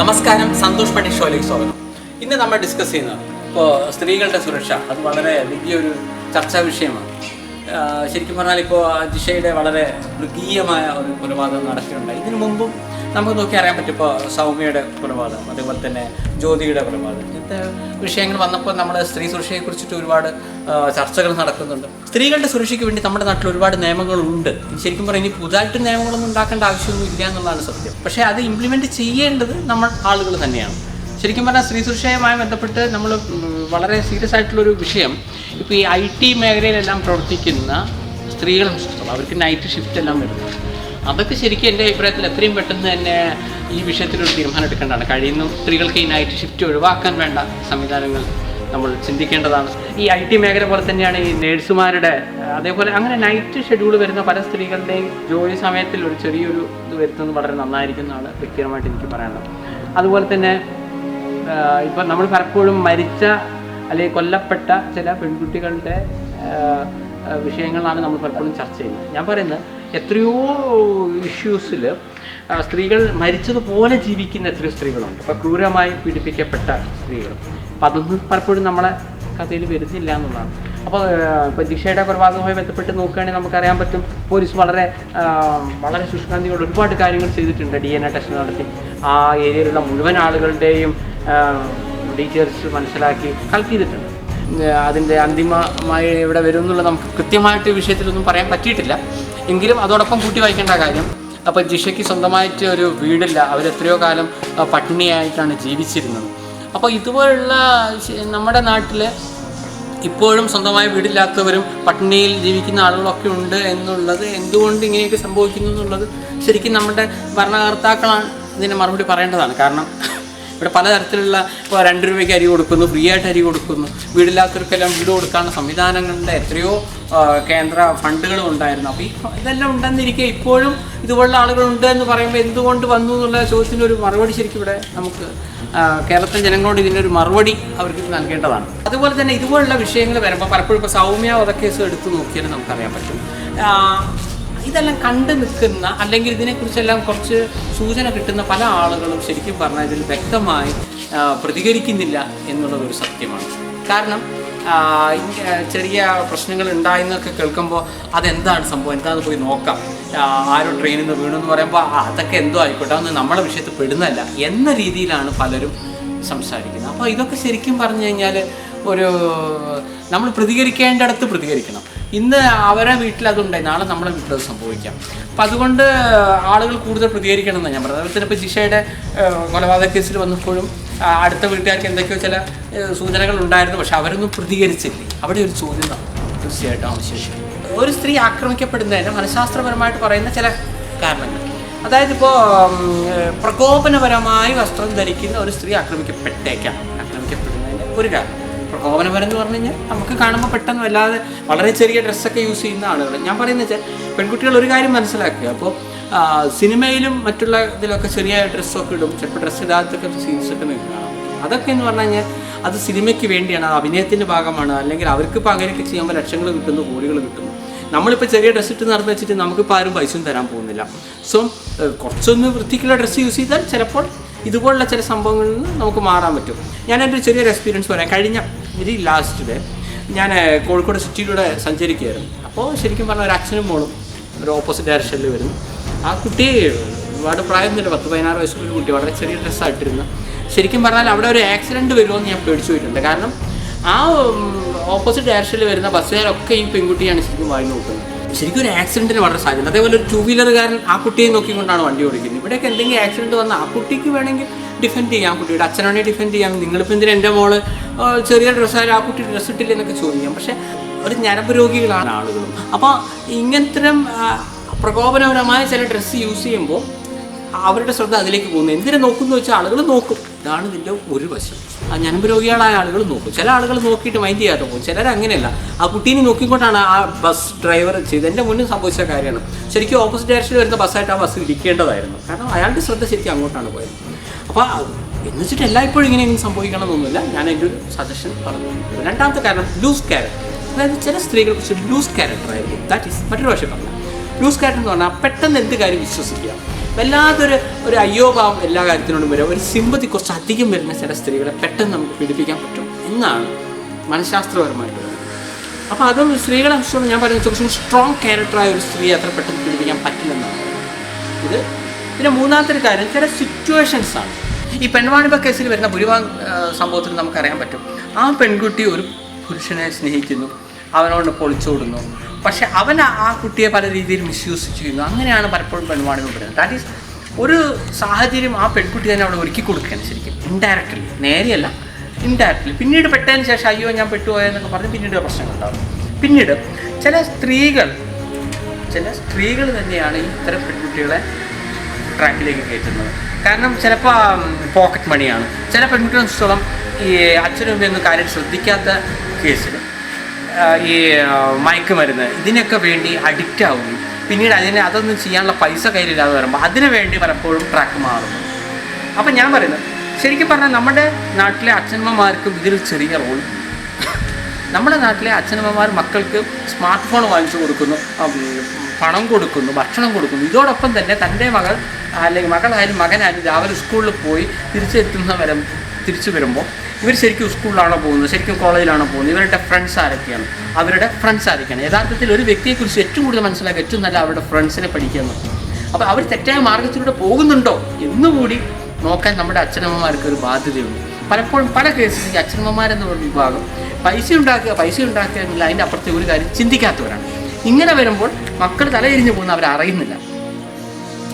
നമസ്കാരം സന്തോഷ് പണി ഷോയിലേക്ക് സ്വാഗതം. ഇന്ന് നമ്മൾ ഡിസ്കസ് ചെയ്യുന്നത് ഇപ്പോൾ സ്ത്രീകളുടെ സുരക്ഷ അത് വളരെ വലിയൊരു ചർച്ചാ വിഷയമാണ്. ശരിക്കും പറഞ്ഞാൽ ഇപ്പോൾ ജിഷയുടെ വളരെ മൃഗീയമായ ഒരു കൊലപാതകം നടക്കുന്നുണ്ട്. ഇതിനു മുമ്പും നമുക്ക് നോക്കി അറിയാൻ പറ്റും ഇപ്പോൾ സൗമ്യയുടെ കൊലപാതകം അതേപോലെ തന്നെ ജ്യോതിയുടെ കൊലപാതകം. ഇങ്ങനത്തെ വിഷയങ്ങൾ വന്നപ്പോൾ നമ്മൾ സ്ത്രീ സുരക്ഷയെക്കുറിച്ചിട്ട് ഒരുപാട് ചർച്ചകൾ നടക്കുന്നുണ്ട്. സ്ത്രീകളുടെ സുരക്ഷയ്ക്ക് വേണ്ടി നമ്മുടെ നാട്ടിൽ ഒരുപാട് നിയമങ്ങളുണ്ട്. ശരിക്കും പറഞ്ഞാൽ ഇനി പുതുതായിട്ട് നിയമങ്ങളൊന്നും ഉണ്ടാക്കേണ്ട ആവശ്യമൊന്നും ഇല്ല എന്നുള്ളതാണ് സത്യം. പക്ഷേ അത് ഇംപ്ലിമെന്റ് ചെയ്യേണ്ടത് നമ്മൾ ആളുകൾ തന്നെയാണ്. ശരിക്കും പറഞ്ഞാൽ സ്ത്രീ സുരക്ഷയുമായി ബന്ധപ്പെട്ട് നമ്മൾ വളരെ സീരിയസ് ആയിട്ടുള്ളൊരു വിഷയം. ഇപ്പോൾ ഈ ഐ ടി മേഖലയിലെല്ലാം പ്രവർത്തിക്കുന്ന സ്ത്രീകളെ സംബന്ധിച്ചിടത്തോളം അവർക്ക് നൈറ്റ് ഷിഫ്റ്റ് എല്ലാം വരുന്നത് അതൊക്കെ ശരിക്കും എന്റെ അഭിപ്രായത്തിൽ എത്രയും പെട്ടെന്ന് തന്നെ ഈ വിഷയത്തിലൊരു തീരുമാനം എടുക്കേണ്ടതാണ്. കഴിയുന്നു സ്ത്രീകൾക്ക് ഈ നൈറ്റ് ഷിഫ്റ്റ് ഒഴിവാക്കാൻ വേണ്ട സംവിധാനങ്ങൾ നമ്മൾ ചിന്തിക്കേണ്ടതാണ്. ഈ ഐ ടി മേഖല പോലെ തന്നെയാണ് ഈ നേഴ്സുമാരുടെ അതേപോലെ അങ്ങനെ നൈറ്റ് ഷെഡ്യൂൾ വരുന്ന പല സ്ത്രീകളുടെയും ജോലി സമയത്തിൽ ഒരു ചെറിയൊരു ഇത് വരുത്തുന്നത് വളരെ നന്നായിരിക്കും എന്നാണ് വ്യക്തിപരമായിട്ട് എനിക്ക് പറയാനുള്ളത്. അതുപോലെ തന്നെ ഇപ്പം നമ്മൾ പലപ്പോഴും മരിച്ച അല്ലെങ്കിൽ കൊല്ലപ്പെട്ട ചില പെൺകുട്ടികളുടെ വിഷയങ്ങളാണ് നമ്മൾ പലപ്പോഴും ചർച്ച ചെയ്യുന്നത്. ഞാൻ പറയുന്നത് എത്രയോ ഇഷ്യൂസിൽ സ്ത്രീകൾ മരിച്ചതുപോലെ ജീവിക്കുന്ന എത്രയോ സ്ത്രീകളുണ്ട്. ഇപ്പോൾ ക്രൂരമായി പീഡിപ്പിക്കപ്പെട്ട സ്ത്രീകൾ. അപ്പം അതൊന്നും പലപ്പോഴും നമ്മളെ കഥയിൽ വരുന്നില്ല എന്നുള്ളതാണ്. അപ്പോൾ ഇപ്പോൾ ദിക്ഷയുടെ കൊലപാതകവുമായി ബന്ധപ്പെട്ട് നോക്കുകയാണെങ്കിൽ നമുക്കറിയാൻ പറ്റും പോലീസ് വളരെ വളരെ ശുഷ്കാന്തിയോട് ഒരുപാട് കാര്യങ്ങൾ ചെയ്തിട്ടുണ്ട് ഡി എൻ എ ടെസ്റ്റ് നടത്തി. ആ ഏരിയയിലുള്ള മുഴുവൻ ആളുകളുടെയും ഡീറ്റെയിൽസ് മനസ്സിലാക്കി കളക്ട് ചെയ്തിട്ടുണ്ട് അതിന്റെ അന്തിമമായി എവിടെ വരും എന്നുള്ള നമുക്ക് കൃത്യമായിട്ട് വിഷയത്തിലൊന്നും പറയാൻ പറ്റിയിട്ടില്ല. എങ്കിലും അതോടൊപ്പം കൂട്ടി വായിക്കേണ്ട കാര്യം അപ്പോൾ ജിഷയ്ക്ക് സ്വന്തമായിട്ട് ഒരു വീടില്ല. അവരെത്രയോ കാലം പട്ടിണിയായിട്ടാണ് ജീവിച്ചിരുന്നത്. അപ്പോൾ ഇതുപോലുള്ള നമ്മുടെ നാട്ടിൽ ഇപ്പോഴും സ്വന്തമായി വീടില്ലാത്തവരും പട്ടിണിയിൽ ജീവിക്കുന്ന ആളുകളൊക്കെ ഉണ്ട് എന്നുള്ളത് എന്തുകൊണ്ട് ഇങ്ങനെയൊക്കെ സംഭവിക്കുന്നു എന്നുള്ളത് ശരിക്കും നമ്മുടെ ഭരണകർത്താക്കളാണ് ഇതിന് മറുപടി പറയേണ്ടതാണ്. കാരണം ഇവിടെ പലതരത്തിലുള്ള ഇപ്പോൾ രണ്ട് രൂപയ്ക്ക് അരി കൊടുക്കുന്നു ഫ്രീ ആയിട്ട് അരി കൊടുക്കുന്നു. വീടില്ലാത്തവർക്കെല്ലാം വീട് കൊടുക്കാനുള്ള സംവിധാനങ്ങളുടെ എത്രയോ കേന്ദ്ര ഫണ്ടുകളും ഉണ്ടായിരുന്നു. അപ്പോൾ ഈ ഇതെല്ലാം ഉണ്ടെന്നിരിക്കെ ഇപ്പോഴും ഇതുപോലുള്ള ആളുകളുണ്ട് എന്ന് പറയുമ്പോൾ എന്തുകൊണ്ട് വന്നു എന്നുള്ള ചോദ്യത്തിന് ഒരു മറുപടി ശരിക്കും ഇവിടെ നമുക്ക് കേരളത്തിലെ ജനങ്ങളോട് ഇതിനൊരു മറുപടി അവർക്ക് നൽകേണ്ടതാണ്. അതുപോലെ തന്നെ ഇതുപോലുള്ള വിഷയങ്ങൾ വരുമ്പോൾ പലപ്പോഴും ഇപ്പോൾ സൗമ്യ വധക്കേസ് എടുത്തു നോക്കിയാലും നമുക്കറിയാൻ പറ്റും. ഇതെല്ലാം കണ്ടു നിൽക്കുന്ന അല്ലെങ്കിൽ ഇതിനെക്കുറിച്ചെല്ലാം കുറച്ച് സൂചന കിട്ടുന്ന പല ആളുകളും ശരിക്കും പറഞ്ഞാൽ ഇതിൽ വ്യക്തമായി പ്രതികരിക്കുന്നില്ല എന്നുള്ളത് ഒരു സത്യമാണ്. കാരണം ചെറിയ പ്രശ്നങ്ങൾ ഉണ്ടായെന്നൊക്കെ കേൾക്കുമ്പോൾ അതെന്താണ് സംഭവം? എന്താണെന്ന് പോയി നോക്കാം. ആരോ ട്രെയിനിൽ നിന്ന് വീണു എന്ന് പറയുമ്പോൾ അതൊക്കെ എന്തോ ആയിക്കോട്ടെ അതൊന്നും നമ്മളെ വിഷയത്തിൽ പെടുന്നല്ല എന്ന രീതിയിലാണ് പലരും സംസാരിക്കുന്നത്. അപ്പോൾ ഇതൊക്കെ ശരിക്കും പറഞ്ഞു കഴിഞ്ഞാൽ ഒരു നമ്മൾ പ്രതികരിക്കേണ്ടടത്ത് പ്രതികരിക്കണം. ഇന്ന് അവരെ വീട്ടിൽ അതുണ്ടായി. നാളെ നമ്മളെ വീട്ടിൽ സംഭവിക്കാം. അപ്പം അതുകൊണ്ട് ആളുകൾ കൂടുതൽ പ്രതികരിക്കണം എന്നാണ് ഞാൻ പറഞ്ഞത്. അതുപോലെ തന്നെ ഇപ്പോൾ ജിഷയുടെ കൊലപാതക കേസിൽ വന്നപ്പോഴും അടുത്ത വീട്ടുകാർക്ക് എന്തൊക്കെയോ ചില സൂചനകൾ ഉണ്ടായിരുന്നു. പക്ഷെ അവരൊന്നും പ്രതികരിച്ചില്ലേ? അവിടെ ഒരു ചോദ്യം തീർച്ചയായിട്ടും ആവശ്യം ഒരു സ്ത്രീ ആക്രമിക്കപ്പെടുന്നതിന് മനഃശാസ്ത്രപരമായിട്ട് പറയുന്ന ചില കാരണങ്ങൾ. അതായത് ഇപ്പോൾ പ്രകോപനപരമായി വസ്ത്രം ധരിക്കുന്ന ഒരു സ്ത്രീ ആക്രമിക്കപ്പെട്ടേക്കാം. ആക്രമിക്കപ്പെടുന്നതിന് ഒരു കാരണം. പ്രകോപനപരം എന്ന് പറഞ്ഞു കഴിഞ്ഞാൽ നമുക്ക് കാണുമ്പോൾ പെട്ടെന്ന് വല്ലാതെ വളരെ ചെറിയ ഡ്രസ്സൊക്കെ യൂസ് ചെയ്യുന്ന ആളുകൾ ഞാൻ പറയുന്നത് വെച്ചാൽ പെൺകുട്ടികൾ ഒരു കാര്യം മനസ്സിലാക്കുക. അപ്പോൾ സിനിമയിലും മറ്റുള്ള ഇതിലൊക്കെ ചെറിയ ഡ്രസ്സൊക്കെ ഇടും. ചിലപ്പോൾ ഡ്രസ്സ് ഇടാത്തൊക്കെ സീൻസൊക്കെ നിങ്ങൾക്ക് അതൊക്കെ എന്ന് പറഞ്ഞു കഴിഞ്ഞാൽ അത് സിനിമയ്ക്ക് വേണ്ടിയാണ്. അത് അഭിനയത്തിന്റെ ഭാഗമാണ്. അല്ലെങ്കിൽ അവർക്കിപ്പോൾ അങ്ങനെയൊക്കെ ചെയ്യുമ്പോൾ ലക്ഷങ്ങൾ കിട്ടുന്നു കോടികൾ കിട്ടുന്നു. നമ്മളിപ്പോൾ ചെറിയ ഡ്രസ്സ് ഇട്ട് നടന്നു വെച്ചിട്ട് നമുക്കിപ്പോൾ ആരും പൈസയും തരാൻ പോകുന്നില്ല. സോ കുറച്ചൊന്ന് വൃത്തിക്കുള്ള ഡ്രസ്സ് യൂസ് ചെയ്താൽ ചിലപ്പോൾ ഇതുപോലുള്ള ചില സംഭവങ്ങളിൽ നിന്ന് നമുക്ക് മാറാൻ പറ്റും. ഞാൻ എന്റെ ചെറിയൊരു എക്സ്പീരിയൻസ് പറയാം. കഴിഞ്ഞ ഒരു ലാസ്റ്റ് ഡേ ഞാൻ കോഴിക്കോട് സിറ്റിയിലൂടെ സഞ്ചരിക്കുകയായിരുന്നു. അപ്പോൾ ശരിക്കും പറഞ്ഞാൽ ഒരു അച്ഛനും മോളും ഒരു ഓപ്പോസിറ്റ് ഡയറക്ഷനിൽ വരുന്നു. ആ കുട്ടി ഒരുപാട് പ്രായം തന്നെ പത്ത് പതിനാറ് വയസ്സുള്ള കുട്ടി വളരെ ചെറിയ ഡ്രസ്സായിട്ടിരുന്നു ശരിക്കും പറഞ്ഞാൽ അവിടെ ഒരു ആക്സിഡന്റ് വരുമോ എന്ന് ഞാൻ പേടിച്ചു പോയിട്ടുണ്ട്. കാരണം ആ ഓപ്പോസിറ്റ് ഡയറക്ഷനിൽ വരുന്ന ബസ്സുകാരൊക്കെ ഈ പെൺകുട്ടിയാണ് ശരിക്കും വായി നോക്കുന്നത്. ശരിക്കും ഒരു ആക്സിഡന്റിന് വളരെ സാധ്യത. അതേപോലെ ഒരു ടൂ വീലറുകാരൻ ആ കുട്ടിയെ നോക്കിക്കൊണ്ടാണ് വണ്ടി ഓടിക്കുന്നത്. ഇവിടെയൊക്കെ എന്തെങ്കിലും ആക്സിഡന്റ് വന്നാൽ ആ കുട്ടിക്ക് വേണമെങ്കിൽ ഡിഫെൻഡ് ചെയ്യാം കുട്ടിയുടെ? അച്ഛനാണെങ്കിൽ ഡിഫെൻഡ് ചെയ്യാം നിങ്ങളിപ്പോൾ എന്തിനാ എന്റെ മോൾ ചെറിയ ഡ്രസ്സായാലും ആ കുട്ടി ഡ്രസ്സ് ഇട്ടില്ല എന്നൊക്കെ ചോദിക്കാം. പക്ഷേ ഒരു ഞരമ്പ് രോഗികളാണ് ആളുകളും. അപ്പോൾ ഇങ്ങനത്തെ പ്രകോപനപരമായ ചില ഡ്രസ്സ് യൂസ് ചെയ്യുമ്പോൾ അവരുടെ ശ്രദ്ധ അതിലേക്ക് പോകുന്നു. എന്തിനെ നോക്കുന്നു വെച്ചാൽ ആളുകൾ നോക്കും. ഇതാണ് ഇതിന്റെ ഒരു വശം. ആ ഞരമ്പ് രോഗികളായ ആളുകൾ നോക്കും. ചില ആളുകൾ നോക്കിയിട്ട് മൈൻഡ് ചെയ്യാതെ പോകും. ചിലർ അങ്ങനെയല്ല. ആ കുട്ടീനെ നോക്കിക്കൊണ്ടാണ് ആ ബസ് ഡ്രൈവർ ചെയ്ത് എന്റെ മുന്നിൽ സംഭവിച്ച കാര്യമാണ്. ശരിക്കും ഓപ്പോസിറ്റ് ഡയറക്ഷനിൽ വരുന്ന ബസ്സായിട്ട് ആ ബസ് ഇരിക്കേണ്ടതായിരുന്നു കാരണം അയാളുടെ ശ്രദ്ധ ശരിക്കും അങ്ങോട്ടാണ് പോയത്. അപ്പോൾ എന്ന് വെച്ചിട്ട് എല്ലായ്പ്പോഴും ഇങ്ങനെ ഒന്നും സംഭവിക്കണമെന്നൊന്നുമില്ല. ഞാൻ എന്റെ ഒരു സജഷൻ പറഞ്ഞു. രണ്ടാമത്തെ കാരണം ലൂസ് ക്യാരക്ടർ അതായത് ചില സ്ത്രീകൾ കുറച്ച് ലൂസ് ക്യാരക്ടർ ആയിരിക്കും. ദാറ്റ് ഈസ് മറ്റൊരു ഭാഷ പറഞ്ഞാൽ ലൂസ് ക്യാരക്ടർ എന്ന് പറഞ്ഞാൽ പെട്ടെന്ന് എന്ത് കാര്യം വിശ്വസിക്കുക. വല്ലാത്തൊരു ഒരു അയ്യോഭാവം എല്ലാ കാര്യത്തിനോടും വരും. ഒരു സിമ്പതി കുറച്ച് അധികം വരുന്ന ചില സ്ത്രീകളെ പെട്ടെന്ന് നമുക്ക് പിടിപ്പിക്കാൻ പറ്റും. എന്നാണ് മനഃശാസ്ത്രപരമായിട്ട് അപ്പോൾ അതും സ്ത്രീകളെ സംബന്ധിച്ചോളം ഞാൻ പറയുന്നത് കുറച്ചും സ്ട്രോങ് ക്യാരക്ടറായ ഒരു സ്ത്രീയെ അത്ര പെട്ടെന്ന് പിടിപ്പിക്കാൻ പറ്റില്ലെന്നാണ് ഇത് പിന്നെ മൂന്നാമത്തെ കാര്യം ചില സിറ്റുവേഷൻസ് ആണ്. ഈ പെൺവാണിഭ കേസിൽ വരുന്ന ഭൂരിഭാഗം സംഭവത്തിൽ നമുക്കറിയാൻ പറ്റും. ആ പെൺകുട്ടി ഒരു പുരുഷനെ സ്നേഹിക്കുന്നു. അവനോട് പൊളിച്ചോടുന്നു പക്ഷെ അവൻ ആ- ആ കുട്ടിയെ പല രീതിയിൽ മിസ്യൂസ് ചെയ്യുന്നു. അങ്ങനെയാണ് പലപ്പോഴും പെൺവാണിഭം വരുന്നത്. ദാറ്റ് ഈസ് ഒരു സാഹചര്യം ആ പെൺകുട്ടി തന്നെ അവിടെ ഒരുക്കി കൊടുക്കുകയാണ് ശരിക്കും. ഇൻഡയറക്റ്റ്ലി നേരെയല്ല. ഇൻഡയറക്റ്റ്ലി പിന്നീട് പെട്ടതിന് ശേഷം അയ്യോ ഞാൻ പെട്ടുപോയെന്നൊക്കെ പറഞ്ഞ് പിന്നീട് പ്രശ്നങ്ങളുണ്ടാകും. പിന്നീട് ചില സ്ത്രീകൾ ചില സ്ത്രീകൾ തന്നെയാണ് ഇത്തരം പെൺകുട്ടികളെ ട്രാക്കിലേക്ക് കയറ്റുന്നത്. കാരണം ചിലപ്പോൾ പോക്കറ്റ് മണിയാണ് ചില പെൺകുട്ടികളെ സംബന്ധിച്ചോളം ഈ അച്ഛനും ഒന്നും കാര്യം ശ്രദ്ധിക്കാത്ത കേസിൽ ഈ മയക്കുമരുന്ന് ഇതിനൊക്കെ വേണ്ടി അഡിക്റ്റ് ആവുകയും പിന്നീട് അതിനെ അതൊന്നും ചെയ്യാനുള്ള പൈസ കയ്യിലില്ലാതെ വരുമ്പോൾ അതിനു വേണ്ടി പലപ്പോഴും ട്രാക്ക് മാറുന്നു. അപ്പം ഞാൻ പറയുന്നത് ശരിക്കും പറഞ്ഞാൽ നമ്മുടെ നാട്ടിലെ അച്ഛനമ്മമാർക്കും ഇതിൽ ചെറിയ റോൾ നമ്മുടെ നാട്ടിലെ അച്ഛനമ്മമാർ മക്കൾക്ക് സ്മാർട്ട് ഫോൺ വാങ്ങിച്ചു കൊടുക്കുന്നു പണം കൊടുക്കുന്നു ഭക്ഷണം കൊടുക്കുന്നു. ഇതോടൊപ്പം തന്നെ തന്റെ മകൾ അല്ലെങ്കിൽ മകളായാലും മകനായാലും രാവിലെ സ്കൂളിൽ പോയി തിരിച്ചെത്തുന്ന വരം തിരിച്ചു വരുമ്പോൾ ഇവർ ശരിക്കും സ്കൂളിലാണോ പോകുന്നത്? ശരിക്കും കോളേജിലാണോ പോകുന്നത്? ഇവരുടെ ഫ്രണ്ട്സ് ആരൊക്കെയാണ്? അവരുടെ ഫ്രണ്ട്സ് ആരൊക്കെയാണ്? യഥാർത്ഥത്തിൽ ഒരു വ്യക്തിയെക്കുറിച്ച് ഏറ്റവും കൂടുതൽ മനസ്സിലാക്കുക ഏറ്റവും നല്ല അവരുടെ ഫ്രണ്ട്സിനെ പഠിക്കുന്നു അപ്പോൾ അവർ തെറ്റായ മാർഗത്തിലൂടെ പോകുന്നുണ്ടോ എന്നുകൂടി നോക്കാൻ നമ്മുടെ അച്ഛനമ്മമാർക്ക് ഒരു ബാധ്യതയുണ്ട്. പലപ്പോഴും പല കേസിലും ഈ അച്ഛനമ്മമാരെന്ന ഒരു വിഭാഗം പൈസ ഉണ്ടാക്കുക പൈസ ഉണ്ടാക്കുക എന്നുള്ള അതിന്റെ അപ്പുറത്തെ ഒരു കാര്യം ചിന്തിക്കാത്തവരാണ്. ഇങ്ങനെ വരുമ്പോൾ മക്കൾ തലയിരിഞ്ഞു പോകുന്ന അവരറിയുന്നില്ല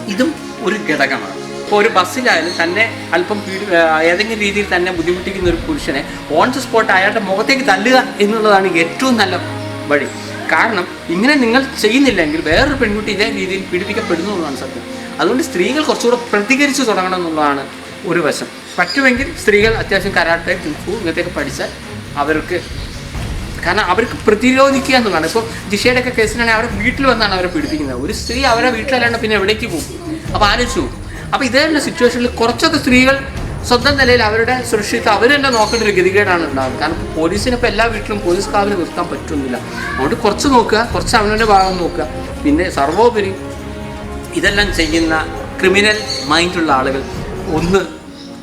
ഇതും ഒരു ഘടകമാണ്. ഇപ്പോൾ ഒരു ബസ്സിലായാലും തന്നെ അല്പം ഏതെങ്കിലും രീതിയിൽ തന്നെ ബുദ്ധിമുട്ടിക്കുന്ന ഒരു പുരുഷനെ ഓൺ ദ സ്പോട്ട് അയാളുടെ മുഖത്തേക്ക് തല്ലുക എന്നുള്ളതാണ് ഏറ്റവും നല്ല വഴി. കാരണം ഇങ്ങനെ നിങ്ങൾ ചെയ്യുന്നില്ലെങ്കിൽ വേറൊരു പെൺകുട്ടി ഇതേ രീതിയിൽ പീഡിപ്പിക്കപ്പെടുന്നു എന്നുള്ളതാണ് സത്യം. അതുകൊണ്ട് സ്ത്രീകൾ കുറച്ചുകൂടെ പ്രതികരിച്ചു തുടങ്ങണം എന്നുള്ളതാണ് ഒരു വശം. പറ്റുമെങ്കിൽ സ്ത്രീകൾ അത്യാവശ്യം കരാട്ടെ കുഫു ഇങ്ങനത്തെയൊക്കെ പഠിച്ചാൽ അവർക്ക് കാരണം അവർക്ക് പ്രതിരോധിക്കുക എന്നുള്ളതാണ്. ഇപ്പോൾ ജിഷയുടെ ഒക്കെ കേസിലാണെങ്കിൽ അവരെ വീട്ടിൽ വന്നാണ് അവരെ പീഡിപ്പിക്കുന്നത്. ഒരു സ്ത്രീ അവരെ വീട്ടിലല്ലാണ്ട് പിന്നെ എവിടേക്ക് പോകും? അപ്പോൾ ആലോചിച്ചു അപ്പോൾ ഇതേ സിറ്റുവേഷനിൽ കുറച്ചൊക്കെ സ്ത്രീകൾ സ്വന്തം നിലയിൽ അവരുടെ സുരക്ഷിത അവർ തന്നെ നോക്കേണ്ട ഒരു ഗതികേടാണ് ഉണ്ടാകുന്നത് കാരണം പോലീസിന് ഇപ്പോൾ എല്ലാ വീട്ടിലും പോലീസ് കാവിന് നിർത്താൻ പറ്റുന്നില്ല. അതുകൊണ്ട് കുറച്ച് നോക്കുക കുറച്ച് അവനവന്റെ ഭാഗം നോക്കുക. പിന്നെ സർവോപരി ഇതെല്ലാം ചെയ്യുന്ന ക്രിമിനൽ മൈൻഡുള്ള ആളുകൾ ഒന്ന്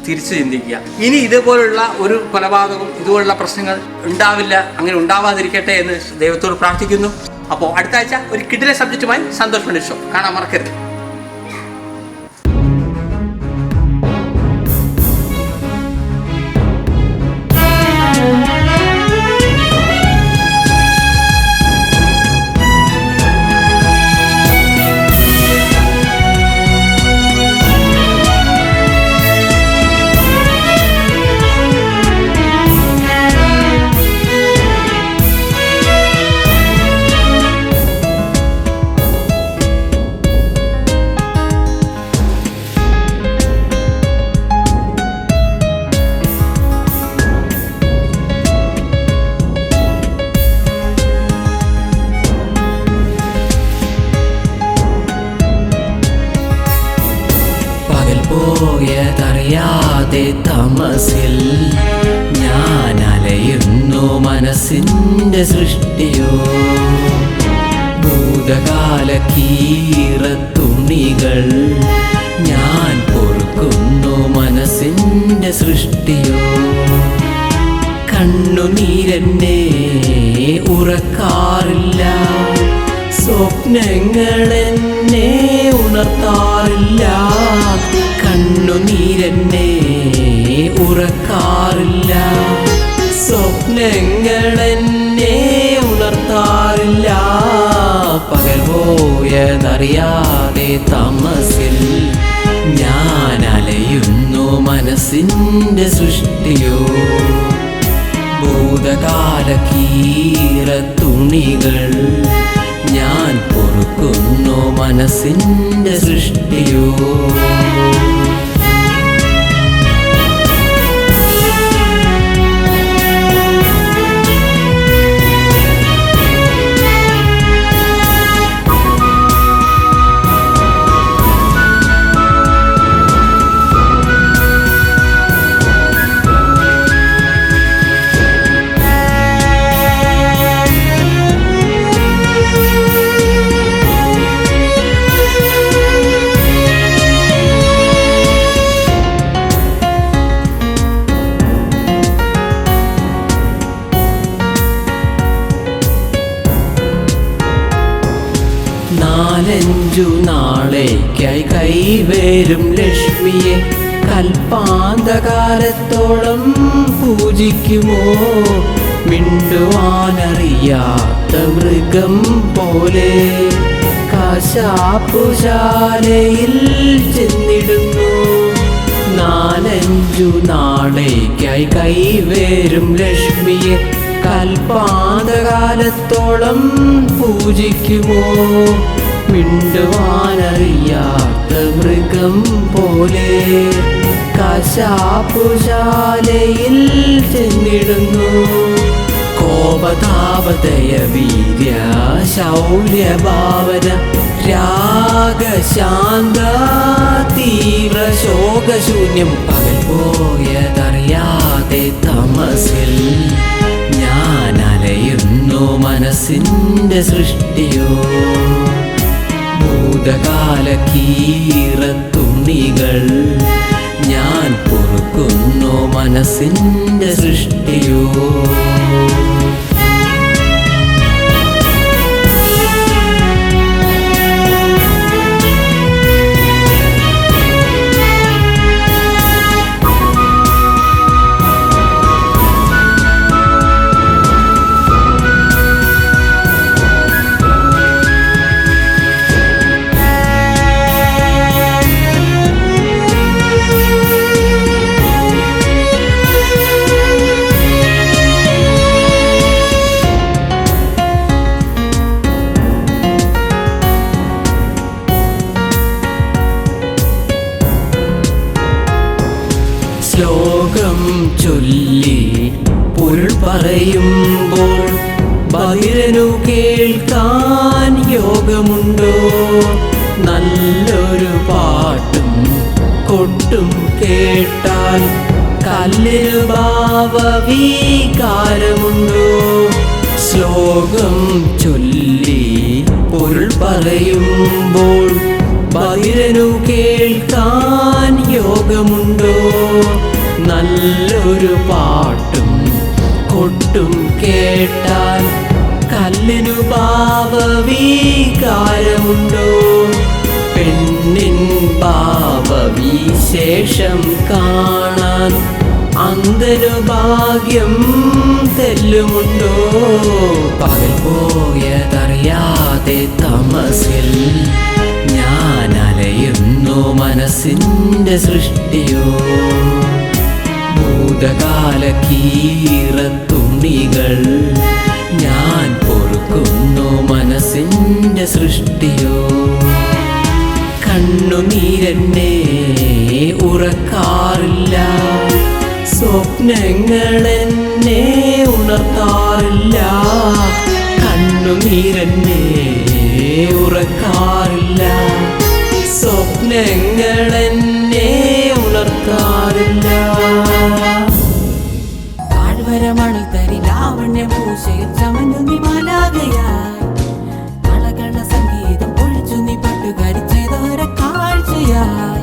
തിരിച്ചു ചിന്തിക്കുക. ഇനി ഇതുപോലുള്ള ഒരു കൊലപാതകം ഇതുപോലുള്ള പ്രശ്നങ്ങൾ ഉണ്ടാവില്ല അങ്ങനെ ഉണ്ടാവാതിരിക്കട്ടെ എന്ന് ദൈവത്തോട് പ്രാർത്ഥിക്കുന്നു. അപ്പോൾ അടുത്ത ആഴ്ച ഒരു കിഡിലെ സബ്ജക്റ്റുമായി സന്തോഷ് ഷോ. കാണാൻ മറക്കരുത്. സൃഷ്ടിയോ? ഭൂതകാല കീറ തുണികൾ ഞാൻ പൊറുക്കുന്നു മനസ്സിന്റെ സൃഷ്ടിയോ? കണ്ണുനീരെന്നെ ഉറക്കാറില്ല സ്വപ്നങ്ങളെന്നെ ഉണർത്താറില്ല കണ്ണുനീരെന്നെ ഉറക്കാറില്ല. സ്വപ്നങ്ങൾ എന്നെ ഉണർത്താറില്ല. പകൽ പോയതറിയാതെ തമസിൽ ഞാൻ അലയുന്നു മനസ്സിന്റെ സൃഷ്ടിയോ. ഭൂതകാല കീറത്തുണികൾ ഞാൻ പൊറുക്കുന്നു മനസ്സിന്റെ സൃഷ്ടിയോ. കൈവേരും ലക്ഷ്മിയെ കൽപ്പാന്തകാലത്തോളം പൂജിക്കുമോ? മിണ്ടുവാനറിയാത്ത മൃഗം പോലെ കശാപ്പുശാലയിൽ ചെന്നിടുന്നു. നാലഞ്ചു നാളേക്കായി കൈവേരും ലക്ഷ്മിയെ കൽപ്പാതകാലത്തോളം പൂജിക്കുമോ? മിണ്ടുവാനറിയാത്ത മൃഗം പോലെ കശാപ്പുശാലയിൽ ചെന്നിടുന്നു. കോപതാപതയ വീര്യ ശൗര്യഭാവന രാഗശാന്ത തീവ്ര ശോകശൂന്യം പകൽ പോയതറിയാതെ തമസിൽ ഞാൻ അലയുന്നു മനസ്സിന്റെ സൃഷ്ടിയോ. ഭൂതകാല കീറത്തുണികൾ ഞാൻ പൊറുക്കുന്നു മനസ്സിന്റെ സൃഷ്ടിയോ. പറയുമ്പോൾ ബഹിരനു കേൾക്കാൻ യോഗമുണ്ടോ? നല്ലൊരു പാട്ടും കൊട്ടും കേട്ടാൽ കല്ലിനു ഭാവവീകാരമുണ്ടോ? ശ്ലോകം ചൊല്ലി പൊരുൾ പറയുമ്പോൾ ബഹിരനു കേൾക്കാൻ യോഗമുണ്ടോ? നല്ലൊരു പാട്ടും കൊട്ടും കേട്ടാൽ കല്ലിനു പാപവീകാരമുണ്ടോ? പെണ്ണിൻ പാപവിശേഷം കാണാൻ അന്തനു ഭാഗ്യം തെല്ലുമുണ്ടോ? പകൽ പോയതറിയാതെ തമസിൽ ഞാൻ അലയുന്നു മനസ്സിന്റെ സൃഷ്ടിയോ? ഭൂതകാല കീറത്തുണികൾ ഞാൻ പൊറുക്കുന്നു മനസ്സിന്റെ സൃഷ്ടിയോ? കണ്ണുനീരന്നെ ഉറക്കാറില്ല. സ്വപ്നങ്ങളെന്നെ ഉണർത്താറില്ല. കണ്ണുനീരന്നെ ഉറക്കാറില്ല. സ്വപ്നങ്ങളെന്നെ ഉണർത്താറില്ല. സുന്ദരമണി തരി ലാവണ്യ പൂശയിൽ ചമഞ്ഞു നീ മലാകയായി കളകള സംഗീതം പൊഴിച്ചു നീ പട്ടുകരിച്ചതോര കാഴ്ചയായി.